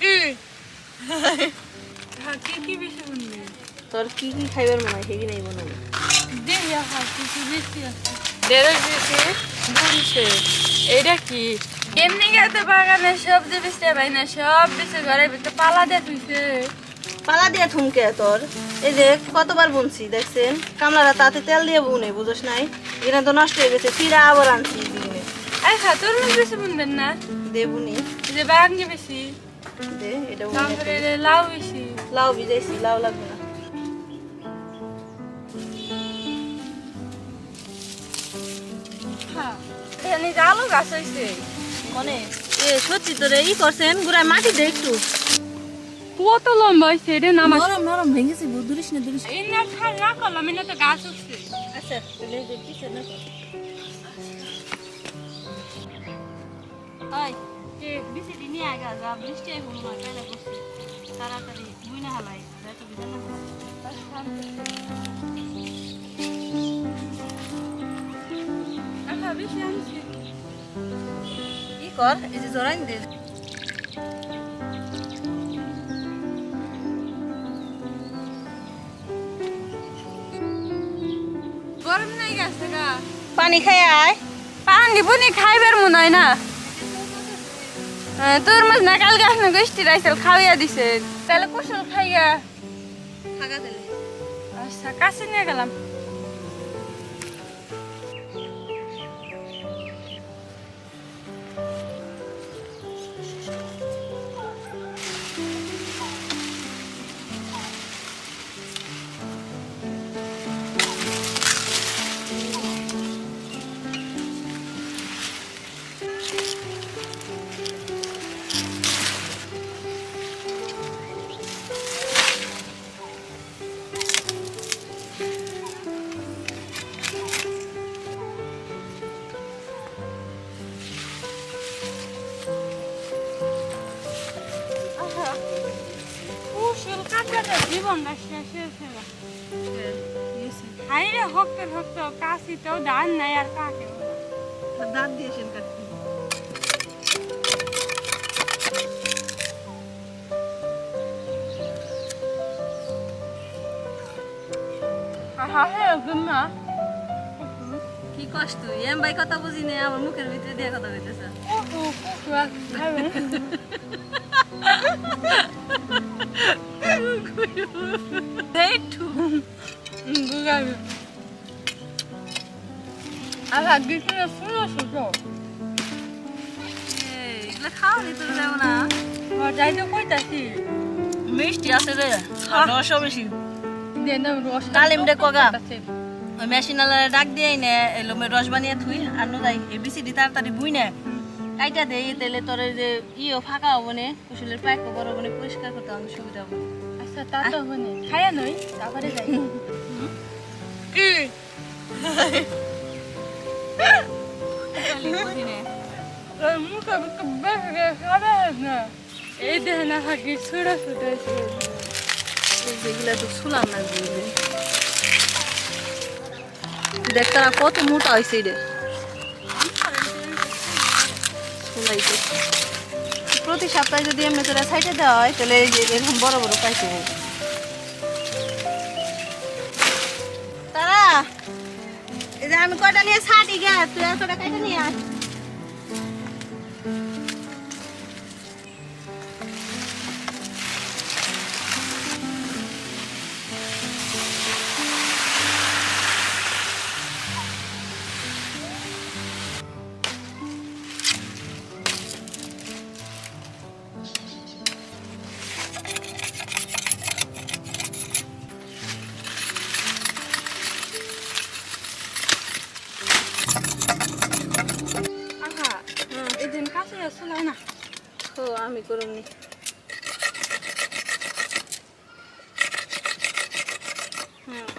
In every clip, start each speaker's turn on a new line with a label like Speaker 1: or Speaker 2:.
Speaker 1: কি? হ্যাঁ কি কি বেশি বলবি
Speaker 2: তোর কি কি খাইবার মনে হয়?
Speaker 1: দে হ্যাঁ কিছু বেশি আছে।
Speaker 2: দেড় দিয়েছি বলছে এটা কি?
Speaker 1: এমনি গেতে বাগানে সবজি বেচতে পাই না সব বেশি ঘরের ভিতরে পালা দিয়ে তুইছে
Speaker 2: পালা দিয়ে থুমকে তোর? এই যে কতবার বুনছি দেখছেন? কামলারা তাতে তেল দিয়ে বুনে বুঝোস নাই? এখানে তো নষ্ট হয়ে গেছে ফিরা আবার আনছি।
Speaker 1: খা মধ্যে বেশি বুনবেন না
Speaker 2: দে বুনি
Speaker 1: যে বাগানে বেশি
Speaker 2: দে এটা
Speaker 1: তারপরে। এই লাউ বেশি
Speaker 2: লাউ ভিজাইছি লাউ লাগবে না
Speaker 1: এখানে গাছ
Speaker 2: মনে এ সত্যি তোরে ই করছেন গুড়ায় মাটি দে একটু
Speaker 1: কত লম্বা হয়েছে এটা নামা
Speaker 2: নরম নরম ভেঙেছি দুরিস না দুরিস
Speaker 1: এই না না করলাম তো গাছ উঠছে
Speaker 2: আচ্ছা না নিয়ে আগা যা বৃষ্টি না তাড়াতাড়ি বুই না হালাই যাতে বিনা না
Speaker 1: বেশি আনছি।
Speaker 2: ই কর এই যে জোরাইন দে।
Speaker 1: গরম নাই গেছে গা
Speaker 2: পানি খাই আয়।
Speaker 1: পানি বুনি খাইবার মনে হয় না। তোর মাছ না কাল গাছ না গোষ্ঠী রাইছিল খাওয়াইয়া দিছে। তাহলে কুশল খাইয়া
Speaker 2: থাকা দিলে।
Speaker 1: আচ্ছা কাছে নিয়ে গেলাম। জীবনটা শেষ হয়েছে। হাইরে হকতে হকতে কাশিতেও নাই আর কাকে
Speaker 2: দাঁত দিয়েছেন কাটতে কি কষ্ট এম ভাই কথা বুঝি নে আমার মুখের ভিতরে দিয়ে কথা কইতেছে
Speaker 1: শুনো শুনো
Speaker 2: এগুলো খাওয়া না
Speaker 1: যাই তো কইতাছি
Speaker 2: মিষ্টি আছে রে রসও বেশি
Speaker 1: দে
Speaker 2: ডালিম দে কগা। ওই মেশিন ডাক দিয়ে নে এলো রস বানিয়ে থুই আর নো যাই এ বিসি দি তাড়াতাড়ি বুই নে কাইটা দে তেলে তোর যে ইও ফাঁকা হব নে কুশলের পাইক বড় বনে পরিষ্কার করতে অনেক সুবিধা হবে।
Speaker 1: আচ্ছা তা তো খায়া নই তারপরে যাই। এই না থাকি ছোট ছোট
Speaker 2: যেগুলা তো শুলাম না কত মোটা হয়েছে রে। প্রতি সপ্তাহে যদি এমনি তোরা সাইডে দেওয়া হয়, তাহলে এই যে এরকম বড় বড় পাইতে হয় তারা, এই যে আমি কয়টা নিয়ে ছাটি গে? তুই এতটা কাইটা নিয়ে আয়।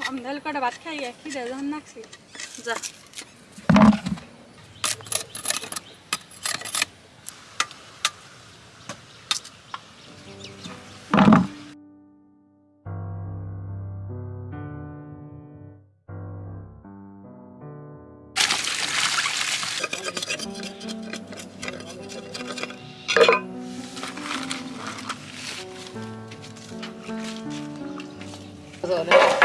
Speaker 2: అందరికడ బతికాయి ఎక్కి నాకు జా rồi đấy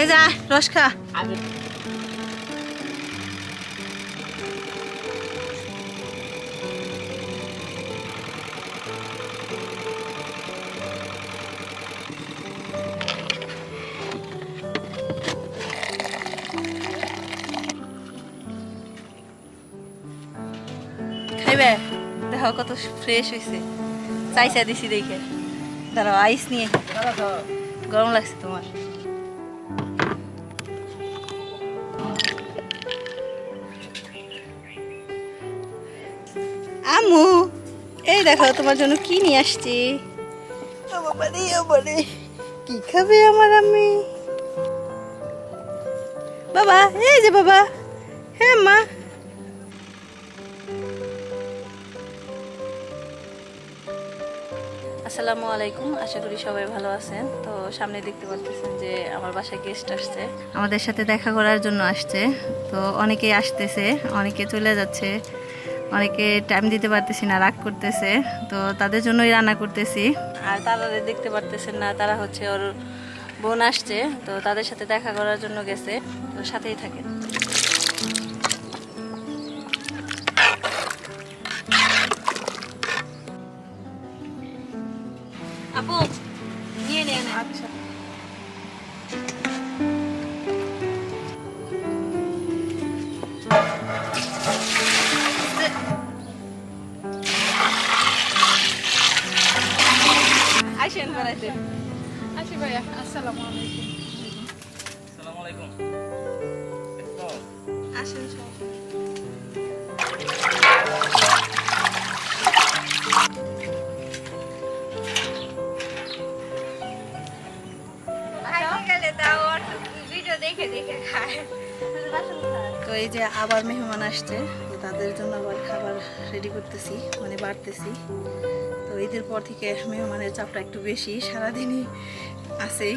Speaker 2: এই যা রস খা। খাইবে? দেখো কত ফ্রেশ হয়েছে চাইছা দিছি দেখে। দাঁড়াও আইস নিয়ে। গরম লাগছে তোমার। আমু এই দেখো তোমার জন্য কি নিয়ে আসছি। কি খাবে আমার আমি? বাবা এই যে বাবা হ্যাঁ মা। আসসালামু আলাইকুম আশা করি সবাই ভালো আছেন। তো সামনে দেখতে পাচ্ছেন যে আমার বাসায় গেস্ট আসছে। আমাদের সাথে দেখা করার জন্য আসছে। তো অনেকেই আসতেছে অনেকে চলে যাচ্ছে। অনেকে টাইম দিতে পারতেছি না, রাগ করতেছে। তো তাদের জন্যই রান্না করতেছি। আর তারা দেখতে পারতেছেন না, তারা হচ্ছে ওর বোন আসছে, তো তাদের সাথে দেখা করার জন্য গেছে, তো সাথেই থাকেন। আসেন বেড়াইতে
Speaker 1: আসি ভাইয়া আসসালামু আলাইকুম।
Speaker 3: আসসালামু আলাইকুম।
Speaker 2: আসেন সব তো এই যে আবার মেহমান আসছে তাদের জন্য আবার খাবার রেডি করতেছি মানে বাড়তেছি। ঈদের পর থেকে মেহমানের চাপটা একটু বেশি। সারাদিনই আছেই।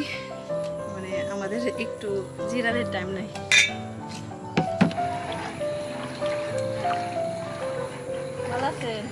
Speaker 2: মানে আমাদের একটু জিরানের টাইম নাই। ভালো আছেন?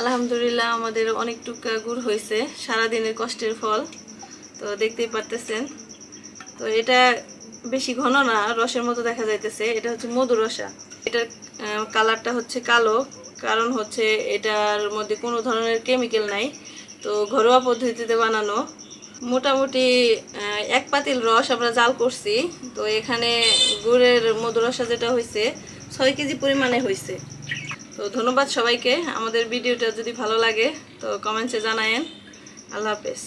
Speaker 2: আলহামদুলিল্লাহ আমাদের অনেক টুকা গুড় হয়েছে, সারাদিনের কষ্টের ফল, তো দেখতেই পারতেছেন। তো এটা বেশি ঘন না, রসের মতো দেখা যাইতেছে। এটা হচ্ছে মধু রসা। এটার কালারটা হচ্ছে কালো, কারণ হচ্ছে এটার মধ্যে কোনো ধরনের কেমিক্যাল নাই। তো ঘরোয়া পদ্ধতিতে বানানো। মোটামুটি এক পাতিল রস আমরা জাল করছি। তো এখানে গুড়ের মধুরসা যেটা হয়েছে ছয় কেজি পরিমাণে হয়েছে তো ধন্যবাদ সবাইকে। আমাদের ভিডিওটা যদি ভালো লাগে তো কমেন্টসে জানায়েন। আল্লাহ হাফেজ।